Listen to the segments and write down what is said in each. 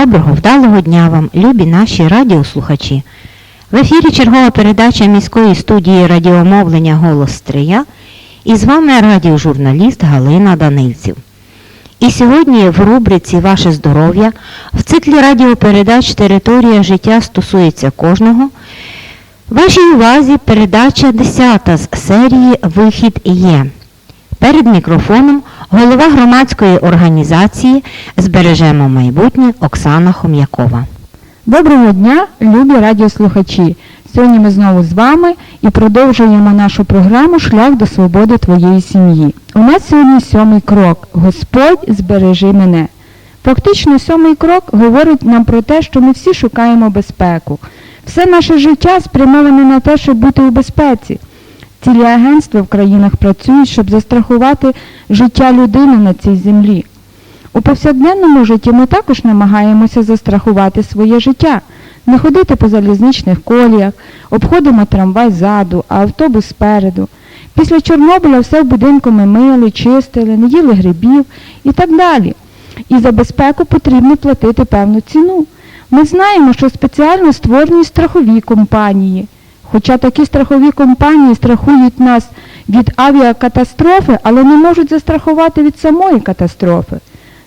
Доброго, вдалого дня вам, любі наші радіослухачі. В ефірі чергова передача міської студії радіомовлення Голос Стрия і з вами радіожурналіст Галина Данильців. І сьогодні в рубриці Ваше здоров'я в циклі радіопередач Територія життя стосується кожного. Вашій увазі передача 10 з серії Вихід є. Перед мікрофоном голова громадської організації Збережемо майбутнє Оксана Хом'якова. Доброго дня, любі радіослухачі! Сьогодні ми знову з вами і продовжуємо нашу програму Шлях до свободи твоєї сім'ї. У нас сьогодні сьомий крок Господь збережи мене. Фактично, сьомий крок говорить нам про те, що ми всі шукаємо безпеку. Все наше життя спрямоване на те, щоб бути у безпеці. Цілі агентства в країнах працюють, щоб застрахувати життя людини на цій землі. У повсякденному житті ми також намагаємося застрахувати своє життя, не ходити по залізничних коліях, обходимо трамвай ззаду, а автобус спереду. Після Чорнобиля все в будинку ми мили, чистили, не їли грибів і так далі. І за безпеку потрібно платити певну ціну. Ми знаємо, що спеціально створені страхові компанії. Хоча такі страхові компанії страхують нас від авіакатастрофи, але не можуть застрахувати від самої катастрофи.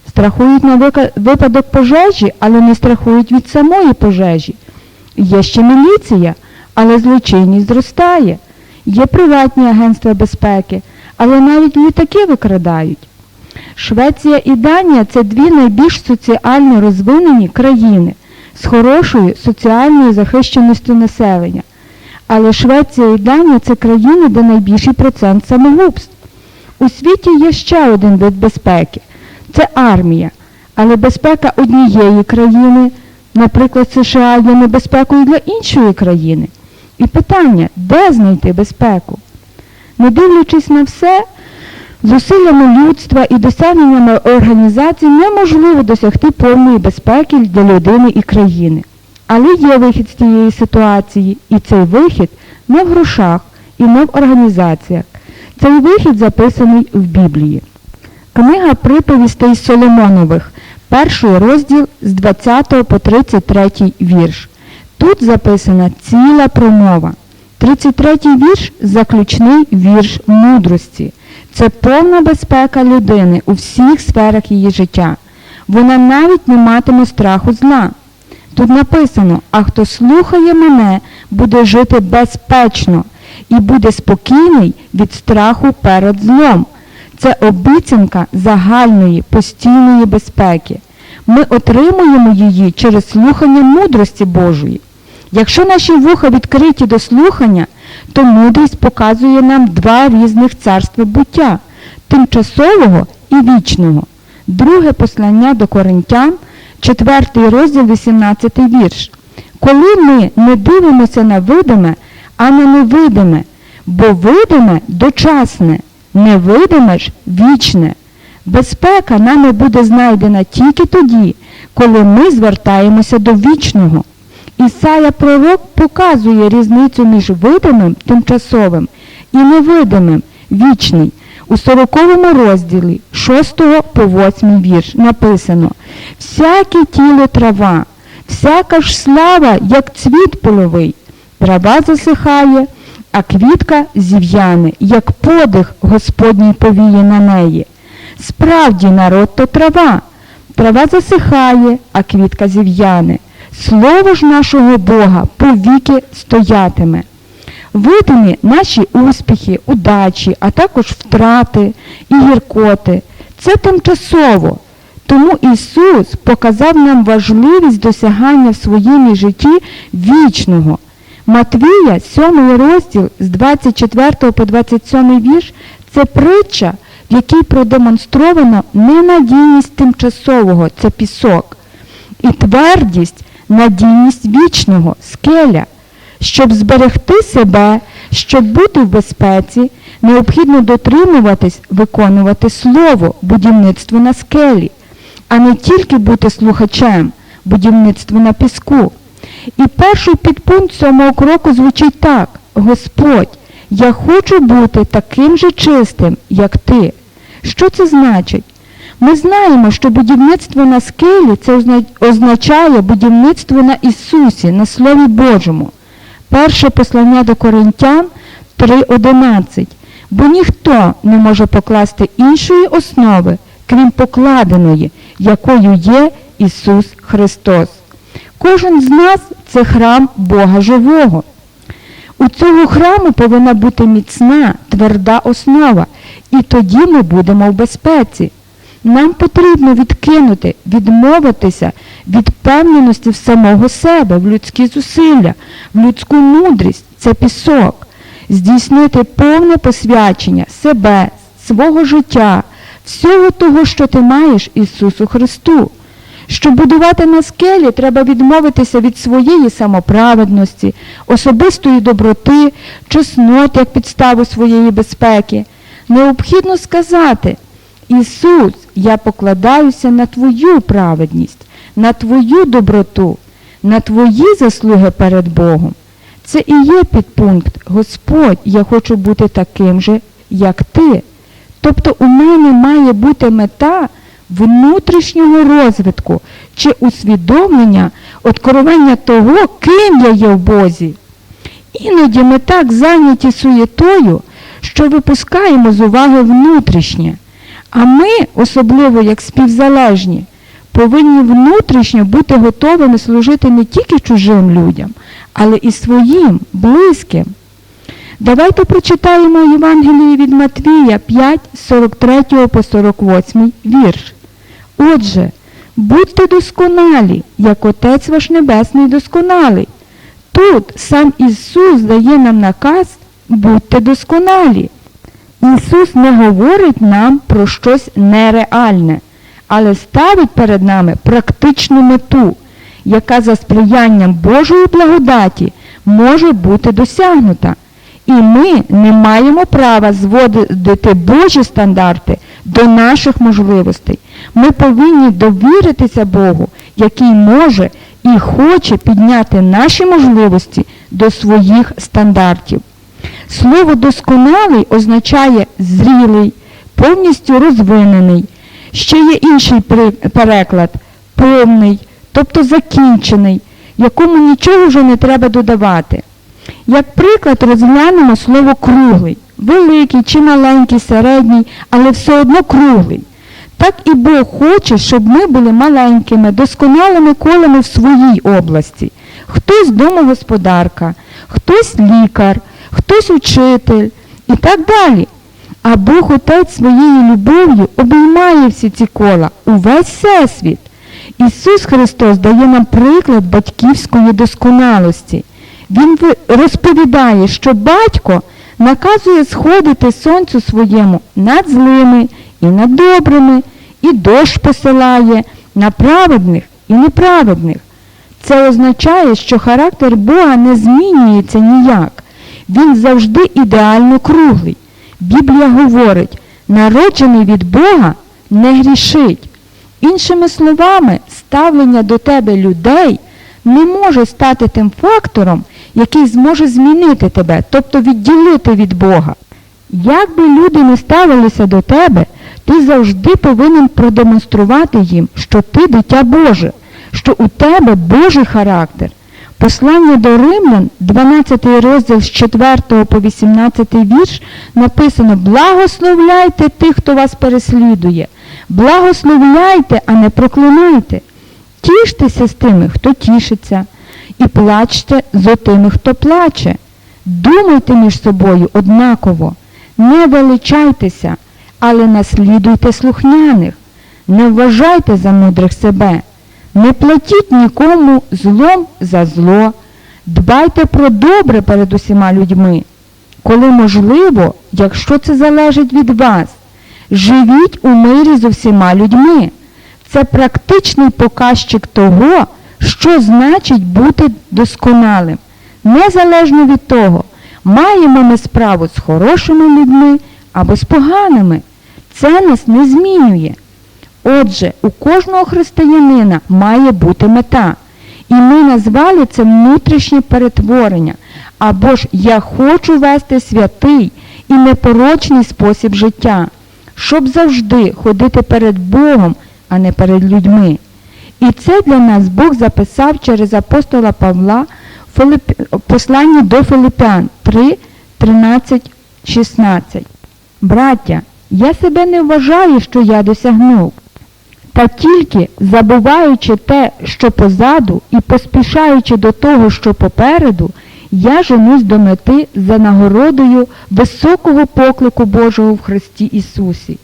Страхують на випадок пожежі, але не страхують від самої пожежі. Є ще міліція, але злочинність зростає. Є приватні агентства безпеки, але навіть літаки викрадають. Швеція і Данія це дві найбільш соціально розвинені країни з хорошою соціальною захищеністю населення. Але Швеція і Данія це країни, де найбільший процент самогубств. У світі є ще один вид безпеки це армія. Але безпека однієї країни, наприклад, США, є небезпекою для іншої країни. І питання, де знайти безпеку? Не дивлячись на все, зусиллями людства і досягненнями організацій неможливо досягти повної безпеки для людини і країни. Але є вихід з цієї ситуації, і цей вихід не в грошах і не в організаціях. Цей вихід записаний в Біблії. Книга приповістей Соломонових, перший розділ з 20 по 33 вірш. Тут записана ціла промова. 33 вірш заключний вірш мудрості. Це повна безпека людини у всіх сферах її життя. Вона навіть не матиме страху зла. Тут написано, а хто слухає мене, буде жити безпечно і буде спокійний від страху перед злом. Це обіцянка загальної постійної безпеки. Ми отримуємо її через слухання мудрості Божої. Якщо наші вуха відкриті до слухання, то мудрість показує нам два різних царства буття тимчасового і вічного. Друге послання до Коринтян, 4 розділ, 18 вірш. Коли ми не дивимося на видиме, а на невидиме, бо видиме дочасне, невидиме ж вічне. Безпека нами буде знайдена тільки тоді, коли ми звертаємося до вічного. Ісая пророк показує різницю між видимим, тимчасовим і невидимим, вічний. У 40 розділі 6 по 8 вірш написано Всяке тіло трава, всяка ж слава, як цвіт половий, трава засихає, а квітка зів'яне, як подих Господній повіє на неї. Справді народ то трава, трава засихає, а квітка зів'яне. Слово ж нашого Бога повіки стоятиме. Видимі наші успіхи, удачі, а також втрати і гіркоти. Це тимчасово. Тому Ісус показав нам важливість досягання в своєму житті вічного. Матвія, 7 розділ з 24 по 27 вірш, це притча, в якій продемонстровано ненадійність тимчасового, це пісок, і твердість надійність вічного, скеля. Щоб зберегти себе, щоб бути в безпеці, необхідно дотримуватись, виконувати слово, будівництво на скелі, а не тільки бути слухачем, будівництво на піску. І перший підпункт цього кроку звучить так: Господь, я хочу бути таким же чистим, як ти. Що це значить? Ми знаємо, що будівництво на скелі це означає будівництво на Ісусі, на Слові Божому. Перше послання до Коринтян 3.11. Бо ніхто не може покласти іншої основи, крім покладеної, якою є Ісус Христос. Кожен з нас це храм Бога Живого. У цього храму повинна бути міцна, тверда основа, і тоді ми будемо в безпеці. Нам потрібно відкинути, відмовитися від впевненості в самого себе, в людські зусилля, в людську мудрість це пісок, здійснити повне посвячення себе, свого життя, всього того, що ти маєш Ісусу Христу. Щоб будувати на скелі, треба відмовитися від своєї самоправедності, особистої доброти, чеснот як підставу своєї безпеки. Необхідно сказати, Ісус, я покладаюся на Твою праведність, на Твою доброту, на Твої заслуги перед Богом. Це і є підпункт Господь, я хочу бути таким же, як ти. Тобто у мене має бути мета внутрішнього розвитку чи усвідомлення, откровення того, ким я є в Бозі. Іноді ми так зайняті суєтою, що випускаємо з уваги внутрішнє. А ми, особливо як співзалежні, повинні внутрішньо бути готовими служити не тільки чужим людям, але і своїм, близьким. Давайте прочитаємо Євангеліє від Матвія 5, 43 по 48 вірш. Отже, будьте досконалі, як Отець ваш Небесний досконалий. Тут сам Ісус дає нам наказ будьте досконалі. Ісус не говорить нам про щось нереальне, але ставить перед нами практичну мету, яка за сприянням Божої благодаті може бути досягнута. І ми не маємо права зводити Божі стандарти до наших можливостей. Ми повинні довіритися Богу, який може і хоче підняти наші можливості до своїх стандартів. Слово досконалий означає зрілий, повністю розвинений. Ще є інший переклад повний, тобто закінчений, якому нічого вже не треба додавати. Як приклад розглянемо слово круглий, великий чи маленький, середній, але все одно круглий. Так і Бог хоче, щоб ми були маленькими, досконалими колами в своїй області. Хтось домогосподарка, хтось лікар, хтось учитель і так далі. А Бог Отець своєю любов'ю обіймає всі ці кола, увесь всесвіт. Ісус Христос дає нам приклад батьківської досконалості. Він розповідає, що батько наказує сходити сонцю своєму над злими і над добрими, і дощ посилає на праведних і неправедних. Це означає, що характер Бога не змінюється ніяк. Він завжди ідеально круглий. Біблія говорить, народжений від Бога не грішить. Іншими словами, ставлення до тебе людей не може стати тим фактором, який зможе змінити тебе, тобто відділити від Бога. Як би люди не ставилися до тебе, ти завжди повинен продемонструвати їм, що ти дитя Боже, що у тебе Божий характер. Послання до Римлян, 12 розділ з 4 по 18 вірш, написано Благословляйте тих, хто вас переслідує, благословляйте, а не проклинайте. Тіштеся з тими, хто тішиться, і плачте з тими, хто плаче. Думайте між собою однаково, не величайтеся, але наслідуйте слухняних, не вважайте за мудрих себе, не платіть нікому злом за зло, дбайте про добре перед усіма людьми, коли можливо, якщо це залежить від вас, живіть у мирі з усіма людьми. Це практичний показчик того, що значить бути досконалим. Незалежно від того, маємо ми справу з хорошими людьми або з поганими. Це нас не змінює. Отже, у кожного християнина має бути мета. І ми назвали це внутрішнє перетворення. Або ж я хочу вести святий і непорочний спосіб життя, щоб завжди ходити перед Богом, а не перед людьми. І це для нас Бог записав через апостола Павла в посланні до Филипян 3, 13, 16. Браття, я себе не вважаю, що я досягнув. Та тільки забуваючи те, що позаду, і поспішаючи до того, що попереду, я женусь до мети за нагородою високого поклику Божого в Христі Ісусі.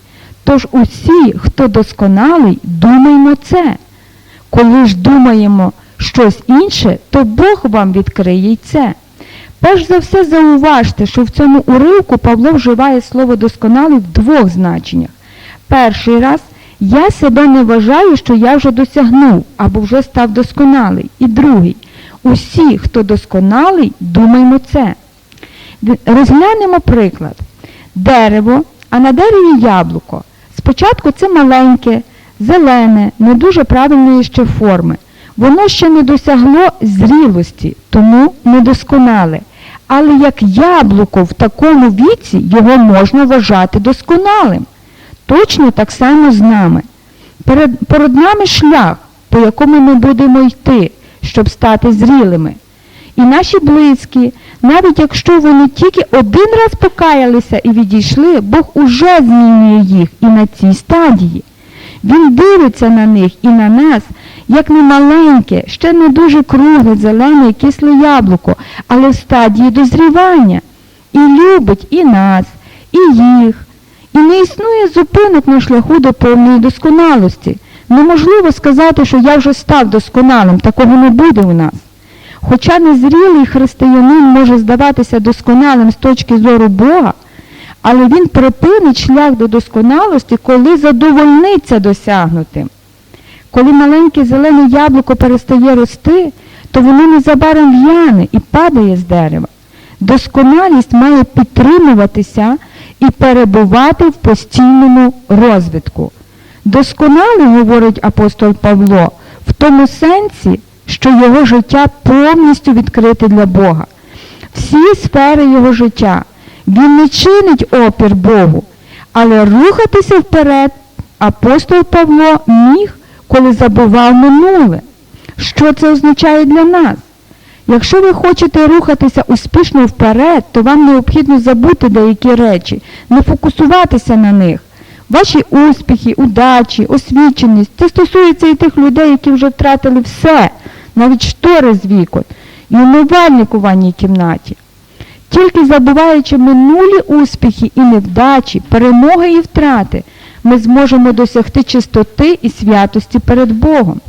Тож усі, хто досконалий, думаймо це. Коли ж думаємо щось інше, то Бог вам відкриє й це. Перш за все зауважте, що в цьому уривку Павло вживає слово досконалий в двох значеннях. Перший раз я себе не вважаю, що я вже досягнув або вже став досконалий. І другий усі, хто досконалий, думаймо це. Розглянемо приклад. Дерево, а на дереві яблуко. Спочатку це маленьке, зелене, не дуже правильної ще форми. Воно ще не досягло зрілості, тому недосконале. Але як яблуко в такому віці його можна вважати досконалим. Точно так само з нами. Перед, перед нами шлях, по якому ми будемо йти, щоб стати зрілими. І наші близькі, навіть якщо вони тільки один раз покаялися і відійшли, Бог уже змінює їх і на цій стадії. Він дивиться на них і на нас, як на маленьке, ще не дуже кругле, зелене кисле яблуко, але в стадії дозрівання. І любить і нас, і їх. І не існує зупинок на шляху до повної досконалості. Неможливо сказати, що я вже став досконалим, такого не буде у нас. Хоча незрілий християнин може здаватися досконалим з точки зору Бога, але він припинить шлях до досконалості, коли задовольниться досягнутим. Коли маленьке зелене яблуко перестає рости, то воно незабаром в'яне і падає з дерева. Досконалість має підтримуватися і перебувати в постійному розвитку. Досконалий, говорить апостол Павло, в тому сенсі, що його життя повністю відкрите для Бога. Всі сфери його життя. Він не чинить опір Богу, але рухатися вперед апостол Павло міг, коли забував минуле. Що це означає для нас? Якщо ви хочете рухатися успішно вперед, то вам необхідно забути деякі речі, не фокусуватися на них. Ваші успіхи, удачі, освіченість, це стосується і тих людей, які вже втратили все, навіть штори з вікон, і умивальник у ванній кімнаті. Тільки забуваючи минулі успіхи і невдачі, перемоги і втрати, ми зможемо досягти чистоти і святості перед Богом.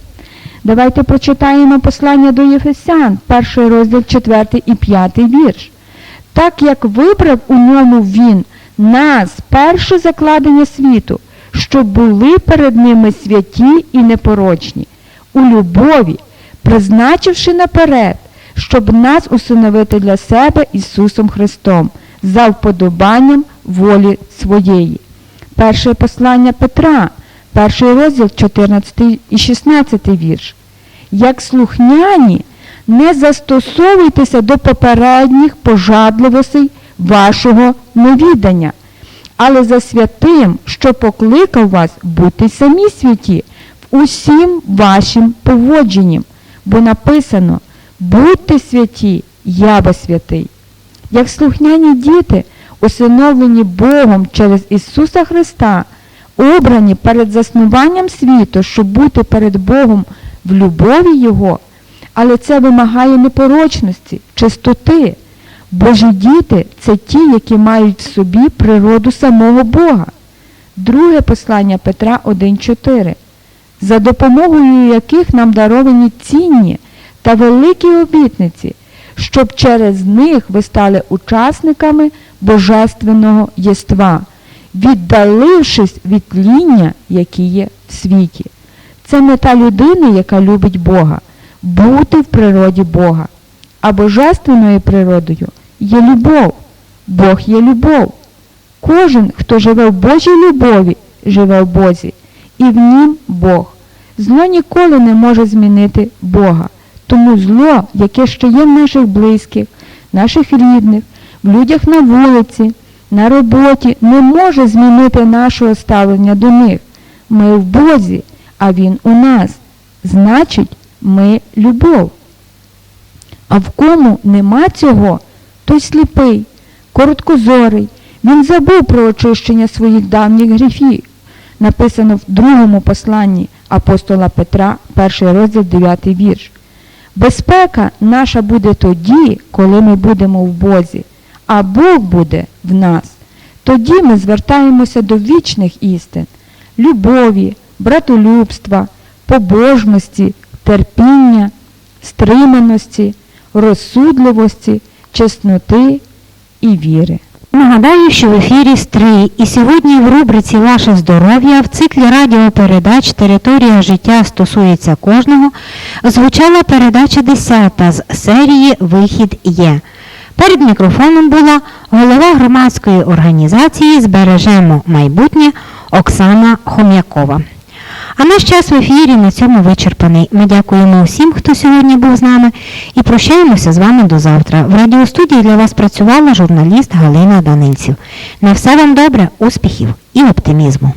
Давайте прочитаємо послання до Єфесян, перший розділ 4 і 5 вірш. Так як вибрав у ньому він нас, перше закладення світу, щоб були перед ними святі і непорочні, у любові, призначивши наперед, щоб нас усиновити для себе Ісусом Христом, за вподобанням волі своєї. Перше послання Петра, перший розділ 14 і 16 вірш. Як слухняні, не застосовуйтеся до попередніх пожадливостей вашого невідання, але за святим, що покликав вас, будьте самі святі в усім вашим поводженням, бо написано будьте святі, я бо святий. Як слухняні діти, усиновлені Богом через Ісуса Христа, обрані перед заснуванням світу, щоб бути перед Богом в любові Його, але це вимагає непорочності, чистоти. Божі діти це ті, які мають в собі природу самого Бога. Друге послання Петра 1.4, за допомогою яких нам даровані цінні та великі обітниці, щоб через них ви стали учасниками божественного єства, віддалившись від тління, які є в світі. Це мета людини, яка любить Бога. бути в природі Бога. А божественною природою є любов. Бог є любов. Кожен, хто живе в Божій любові, живе в Бозі, і в нім Бог. Зло ніколи не може змінити Бога. Тому зло, яке ще є в наших близьких, наших рідних, в людях на вулиці, на роботі, не може змінити нашого ставлення до них. Ми в Бозі, а Він у нас. Значить, ми любов. А в кому нема цього, той сліпий, короткозорий. Він забув про очищення своїх давніх гріхів. Написано в другому посланні апостола Петра, перший розділ, 9 вірш. Безпека наша буде тоді, коли ми будемо в Бозі, а Бог буде в нас. Тоді ми звертаємося до вічних істин, любові, братолюбства, побожності, терпіння, стриманості, розсудливості, чесноти і віри. Нагадаю, що в ефірі Стрий і сьогодні в рубриці Ваше здоров'я в циклі радіопередач Територія життя стосується кожного звучала передача 10 з серії Вихід є. Перед мікрофоном була голова громадської організації Збережемо майбутнє Оксана Хом'якова. А наш час в ефірі на цьому вичерпаний. Ми дякуємо усім, хто сьогодні був з нами, і прощаємося з вами до завтра. В радіостудії для вас працювала журналіст Галина Данильців. На все вам добре, успіхів і оптимізму.